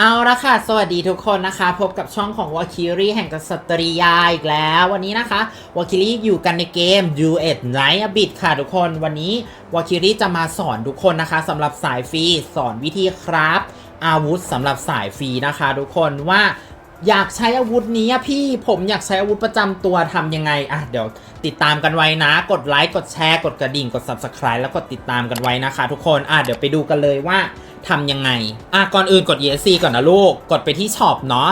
เอาละค่ะ สวัสดีทุกคนนะคะ พบกับช่องของวาคิรีแห่งกษัตริยาอีกแล้ว วันนี้นะคะวาคิรีอยู่กันในเกม u ูเอ็ดไนท์บิดค่ะทุกคนวันนี้วาคิรีจะมาสอนทุกคนนะคะสำหรับสายฟรีสอนวิธีครับ อาวุธสำหรับสายฟรีนะคะ ทุกคนว่า อยากใช้อาวุธนี้อะพี่ผมอยากใช้อาวุธประจำตัวทำยังไง อะ เดี๋ยวติดตามกันไว้นะ กดไลค์กดแชร์กดกระดิ่งกด subscribe แล้วกดติดตามกันไว้นะคะ ทุกคน อะ เดี๋ยวไปดูกันเลยว่าทำยังไง อะ ก่อนอื่นกด ESC ก่อนนะลูก กดไปที่ช็อปเนาะ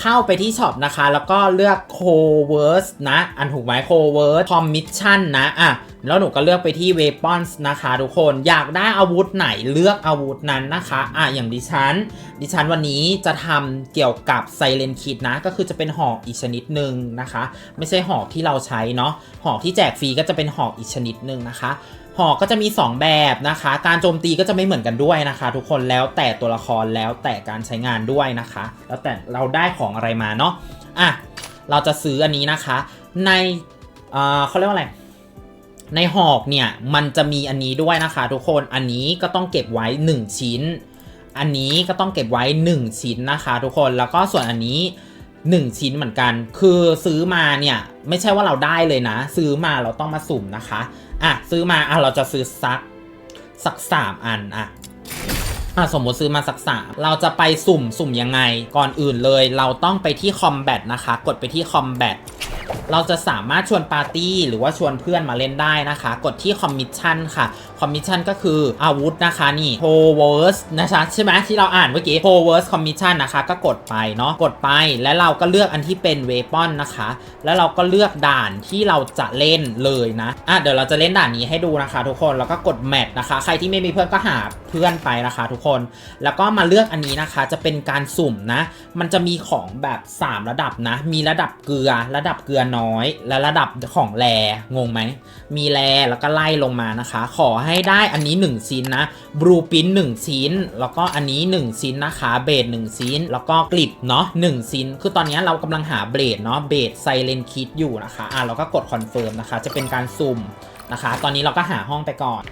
เข้าไปที่ช็อปนะคะ แล้วก็เลือก c o v e r s นะ อันถูกไหม c o v e r s Commission นะ อะแล้วหนูก็เลือกไปที่ Weapons นะคะทุกคนอยากได้อาวุธไหนเลือกอาวุธนั้นนะคะอะอย่างดิฉัน ดิฉันวันนี้จะทำเกี่ยวกับไซเลนคิดนะ ก็คือจะเป็นหอกอีกชนิดหนึ่งนะคะ ไม่ใช่หอกที่เราใช้เนาะหอกที่แจกฟรีก็จะเป็นหอกอีกชนิดหนึ่งนะคะหอกก็จะมี 2 แบบนะคะ การโจมตีก็จะไม่เหมือนกันด้วยนะคะ ทุกคนแล้วแต่ตัวละครแล้วแต่การใช้งานด้วยนะคะ แล้วแต่เราได้ของอะไรมาเนาะอะเราจะซื้ออันนี้นะคะ ในเอ่อเขาเรียกว่าอะไร ในหอกเนี่ยมันจะมีอันนี้ด้วยนะคะ ทุกคนอันนี้ก็ต้องเก็บไว้ 1 ชิ้น อันนี้ก็ต้องเก็บไว้ 1 ชิ้นนะคะ ทุกคนแล้วก็ส่วนอันนี้ 1 ชิ้นเหมือนกัน คือซื้อมาเนี่ยไม่ใช่ว่าเราได้เลยนะ ซื้อมาเราต้องมาสุ่มนะคะอะซื้อมาอะเราจะซื้อสักสักสามอันอะอะสมมติซื้อมาสักสามเราจะไปสุ่มสุ่มยังไงก่อนอื่นเลย เราต้องไปที่คอมแบทนะคะ กดไปที่คอมแบท เราจะสามารถชวนปาร์ตี้หรือว่าชวนเพื่อนมาเล่นได้นะคะ กดที่คอมมิชชั่นค่ะคอมมิชชั่นก็คืออาวุธนะคะนี่ p o w e r s นะคะใช่ไหมที่เราอ่านเมื่อกี้ p o w e r s Commission นะคะก็กดไปเนาะกดไปแล้วเราก็เลือกอันที่เป็น Weapon นะคะ แล้วเราก็เลือกด่านที่เราจะเล่นเลยนะอะเดี๋ยวเราจะเล่นด่านนี้ให้ดูนะคะ ทุกคนแล้วก็กดแมทนะคะ ใครที่ไม่มีเพื่อนก็หาเพื่อนไปนะคะ ทุกคนแล้วก็มาเลือกอันนี้นะคะ จะเป็นการสุ่มนะ มันจะมีของแบบ 3 ระดับนะ มีระดับเกลือระดับเกลือลือน้อย และระดับของแรงงไหม มีแรแล้วก็ไล่ลงมานะคะ ขอให้ได้อันนี้ 1 ชิ้นนะบลูปิ้น1ชิ้น แล้วก็อันนี้ 1 ชิ้นนะคะเบด1ชิ้น แล้วก็กลิดเนาะ1ชิ้น คือตอนนี้เรากำลังหาเบดเนาะเบดไซเลนคิดอยู่นะคะอะเราก็กดคอนเฟิร์มนะคะ จะเป็นการซุ่มนะคะ ตอนนี้เราก็หาห้องไปก่อน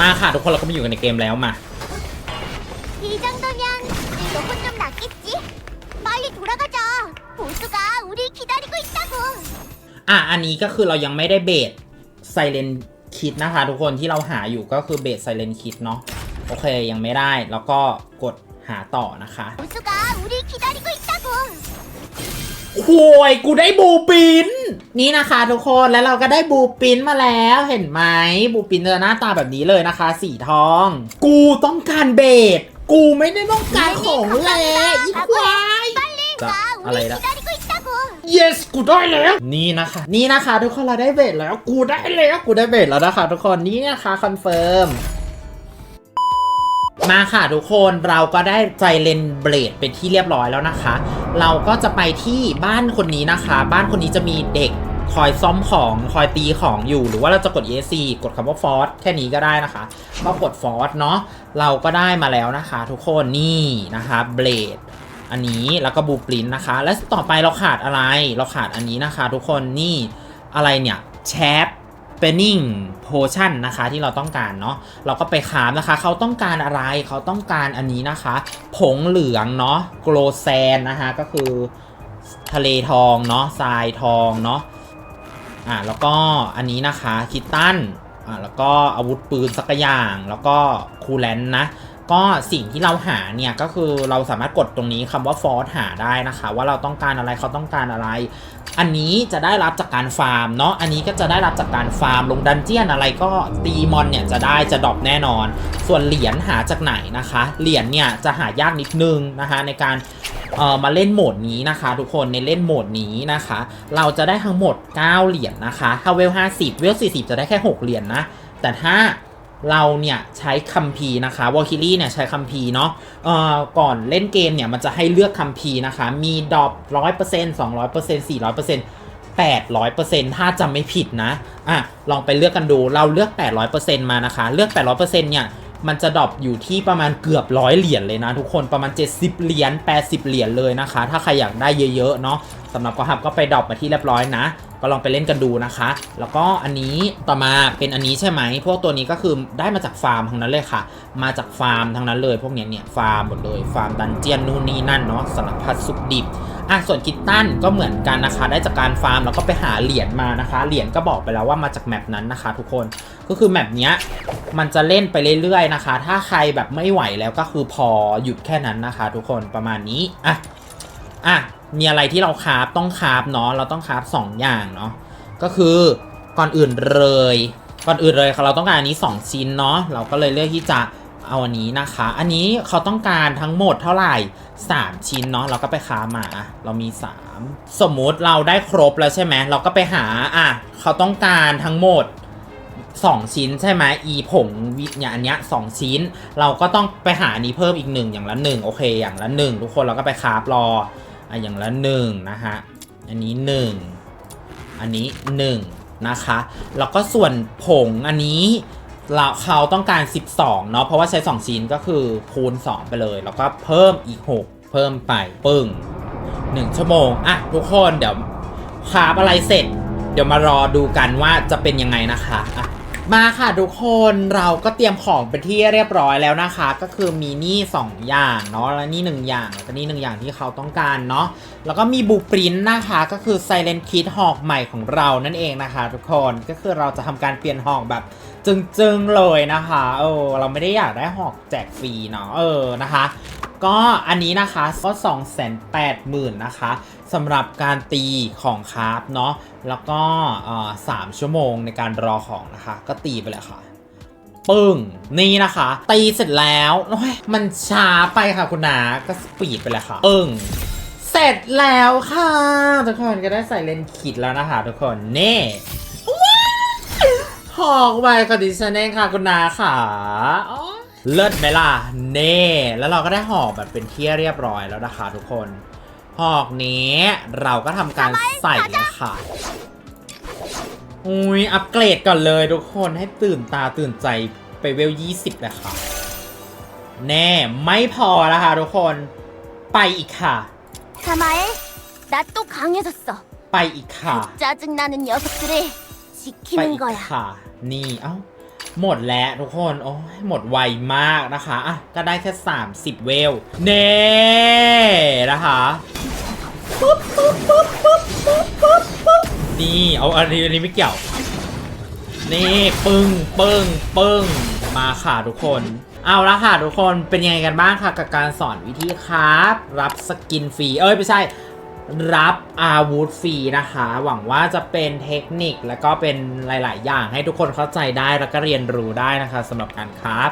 มาค่ะ ทุกคนเราก็มาอยู่กันในเกมแล้วมา 이 정도면 조금 좀 낫겠지 빨리 돌아가자 보스가 우리 기다리고 있다고 อ่ะ อันนี้ก็คือเรายังไม่ได้เบสไซเลนคิดนะคะ ทุกคนที่เราหาอยู่ก็คือเบสไซเลนคิดเนาะ โอเคยังไม่ได้ แล้วก็กดหาต่อนะคะ 보스가 우리 기다리고 있다고 โอ้ยกูได้บูปิน นี่นะคะทุกคนแล้วเราก็ได้บูปินมาแล้วเห็นไหมบูปินจะหน้าตาแบบนี้เลยนะคะ สีทอง กูต้องการเบส กูไม่ได้ต้องการของและอีควายจะอะไรละ yes กูได้แล้ว นี่นะคะ นี่นะคะ ทุกคนเราได้เบทแล้ว กูได้แล้ว กูได้เบทแล้วนะคะ ทุกคน นี่นะคะคอนเฟิร์มมาค่ะทุกคนเราก็ได้ใจเลนเบรดเป็นที่เรียบร้อยแล้วนะคะ เราก็จะไปที่บ้านคนนี้นะคะ บ้านคนนี้จะมีเด็ก คอยซ่อมของคอยตีของอยู่ หรือว่าเราจะกด ESC กดคำว่าฟอสแค่นี้ก็ได้นะคะก็กดฟอสเนาะเราก็ได้มาแล้วนะคะ ทุกคนนี่นะคะเบลดอันนี้แล้วก็บูปรินนะคะ และต่อไปเราขาดอะไรเราขาดอันนี้นะคะ ทุกคนนี่อะไรเนี่ยแชปเปนนิ่งโพชั่นนะคะที่เราต้องการเนาะเราก็ไปคามนะคะ เขาต้องการอะไรเขาต้องการอันนี้นะคะ ผงเหลืองเนาะโกลแซนนะคะก็คือทะเลทองเนาะทรายทองเนาะ อ่าแล้วก็อันนี้นะคะคิตตันอ่าแล้วก็อาวุธปืนสักอย่างแล้วก็คูลแลนนะ ก็สิ่งที่เราหาเนี่ยก็คือเราสามารถกดตรงนี้คำว่าฟอร์สหาได้นะคะ ว่าเราต้องการอะไรเขาต้องการอะไร อันนี้จะได้รับจากการฟาร์มเนาะอันนี้ก็จะได้รับจากการฟาร์มลงดันเจียนอะไรก็ตีมอนเนี่ยจะได้จะดรอปแน่นอน ส่วนเหรียญหาจากไหนนะคะ เหรียญเนี่ยจะหายากนิดนึงนะคะในการเอ่อมาเล่นโหมดนี้นะคะ ทุกคนในเล่นโหมดนี้นะคะ เราจะได้ทั้งหมด 9 เหรียญนะคะถ้าเวล50 เวล40 จะได้แค่ 6 เหรียญนะ แต่ถ้า เราเนี่ยใช้คัมภีร์นะคะวอลคิลี่เนี่ยใช้คัมภีร์เนาะเอ่อก่อนเล่นเกมเนี่ยมันจะให้เลือกคัมภีร์นะคะ มีดรอปร้อยเปอร์เซ็นต์สองร้อยเปอร์เซ็นต์สี่ร้อยเปอร์เซ็นต์แปดร้อยเปอร์เซ็นต์ถ้าจำไม่ผิดนะ อะ ลองไปเลือกกันดู เราเลือกแปดร้อยเปอร์เซ็นต์มานะคะ เลือกแปดร้อยเปอร์เซ็นต์เนี่ย มันจะดรอปอยู่ที่ประมาณเกือบร้อยเหรียญเลยนะทุกคนประมาณ 70 เหรียญ 80 เหรียญเลยนะคะ ถ้าใครอยากได้เยอะๆเนาะสำหรับกอฮับก็ไปดรอปมาที่เรียบร้อยนะ ก็ลองไปเล่นกันดูนะคะ แล้วก็อันนี้ต่อมาเป็นอันนี้ใช่ไหม พวกตัวนี้ก็คือได้มาจากฟาร์มทั้งนั้นเลยค่ะ มาจากฟาร์มทั้งนั้นเลย พวกเนี้ยเนี่ยฟาร์มหมดเลย ฟาร์มดันเจียนนู่นนี่นั่นเนาะสารพัดสุกดิบ อะส่วนกิตตันก็เหมือนกันนะคะ ได้จากการฟาร์มแล้วก็ไปหาเหรียญมานะคะ เหรียญก็บอกไปแล้วว่ามาจากแมปนั้นนะคะ ทุกคนก็คือแมปเนี้ยมันจะเล่นไปเรื่อยๆนะคะ ถ้าใครแบบไม่ไหวแล้วก็คือพอหยุดแค่นั้นนะคะ ทุกคนประมาณนี้อะอะมีอะไรที่เราคาฟต้องคาฟเนาะเราต้องคาฟสองอย่างเนาะก็คือก่อนอื่นเลย ก่อนอื่นเลยเราต้องการอันนี้ 2 ชิ้นเนาะเราก็เลยเลือกที่จะ เอาอันนี้นะคะ อันนี้เขาต้องการทั้งหมดเท่าไหร่ 3 ชิ้นเนาะ เราก็ไปค้ามา เรามี 3 สมมุติเราได้ครบแล้วใช่ไหม เราก็ไปหา อะ เขาต้องการทั้งหมด 2 ชิ้นใช่ไหมอีผงวิเนี่ยอันเนี้ยสองชิ้น เราก็ต้องไปหาอันนี้เพิ่มอีกหนึ่งอย่างละหนึ่งโอเค อย่างละหนึ่งทุกคนเราก็ไปครารออะอย่างละหนึ่งนะฮะ อันนี้หนึ่งอันนี้หนึ่งนะคะ แล้วก็ส่วนผงอันนี้ เราเขาต้องการ 12 เนาะเพราะว่าใช้ 2 ชิ้นก็คือคูณ 2 ไปเลย แล้วก็เพิ่มอีก 6 เพิ่มไปปึ้ง1 ชั่วโมง อะ ทุกคนเดี๋ยวคาบอะไรเสร็จ เดี๋ยวมารอดูกันว่าจะเป็นยังไงนะคะอะ มาค่ะทุกคนเราก็เตรียมของเป็นที่เรียบร้อยแล้วนะคะ ก็คือมีนี่สองอย่างเนาะและนี่หนึ่งอย่างแล้วก็นี่หนึ่งอย่างที่เขาต้องการเนาะแล้วก็มีบูปรินนะคะก็คือ Silent Kit หอกใหม่ของเรานั่นเองนะคะ ทุกคนก็คือเราจะทำการเปลี่ยนหอกแบบจึงๆเลยนะคะเออเราไม่ได้อยากได้หอกแจกฟรีเนาะเออนะคะ ก็อันนี้นะคะก็2 8 0 0 0 0นะคะสำหรับการตีของคาราฟเนาะแล้วก็สามชั่วโมงในการรอของนะคะ ก็ตีไปเลยค่ะปึ้งนี่นะคะ ตีเสร็จแล้วโอ้ยมันช้าไปค่ะคุณนาก็สปีดไปเลยค่ะปึ้งเสร็จแล้วค่ะ ทุกคนก็ได้ใส่เลนส์คิดแล้วนะคะ ทุกคนเน่ว้าวหอกใบคอนดิชเนงค่ะคุณนาค่ะอ๋อ เลิศไหมล่ะ เน่ แล้วเราก็ได้หอกแบบเป็นที่เรียบร้อยแล้วนะคะ ทุกคน หอกนี้เราก็ทำการใส่เลยค่ะ อุ้ยอัปเกรดก่อนเลยทุกคนให้ตื่นตาตื่นใจไปเวล 20เลยค่ะ แน่ไม่พอแล้วค่ะทุกคนไปอีกค่ะ 사마엘 나 또 강해졌어 ไปอีกค่ะ 짜증나는 녀석들을 ไป 지키는 อีก 거야 ค่ะ นี่เอ้า หมดแล้วทุกคน โอ้ยหมดไวมากนะคะอะก็ได้แค่ 30 เวล เน่นะคะปุ๊บปุ๊บปุ๊บปุ๊บปุ๊บปุ๊บปุ๊บนี่เอาอันนี้อันนี้ไม่เกี่ยว นี่ปึ้งปึ้งปึ้งมาค่ะทุกคน เอาละค่ะทุกคนเป็นยังไงกันบ้างค่ะกับการสอนวิธีคราฟรับสกินฟรี เอ้ยไม่ใช่ รับอาวุธฟรีนะคะ หวังว่าจะเป็นเทคนิคแล้วก็เป็นหลาย ๆ อย่างให้ทุกคนเข้าใจได้แล้วก็เรียนรู้ได้นะคะสำหรับการคราฟ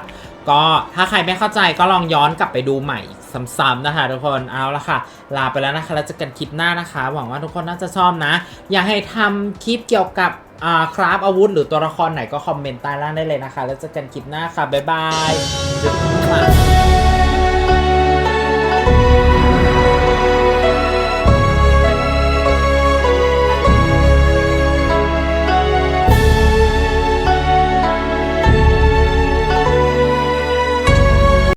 ก็ถ้าใครไม่เข้าใจก็ลองย้อนกลับไปดูใหม่อีกซ้ำๆนะคะทุกคนเอาละค่ะ ลาไปแล้วนะคะแล้วเจอกันคลิปหน้านะคะ หวังว่าทุกคนน่าจะชอบนะ อยากให้ทำคลิปเกี่ยวกับคราฟอาวุธ หรือตัวละครไหนก็คอมเมนต์ใต้ล่างได้เลยนะคะ แล้วเจอกันคลิปหน้าค่ะบ๊ายบาย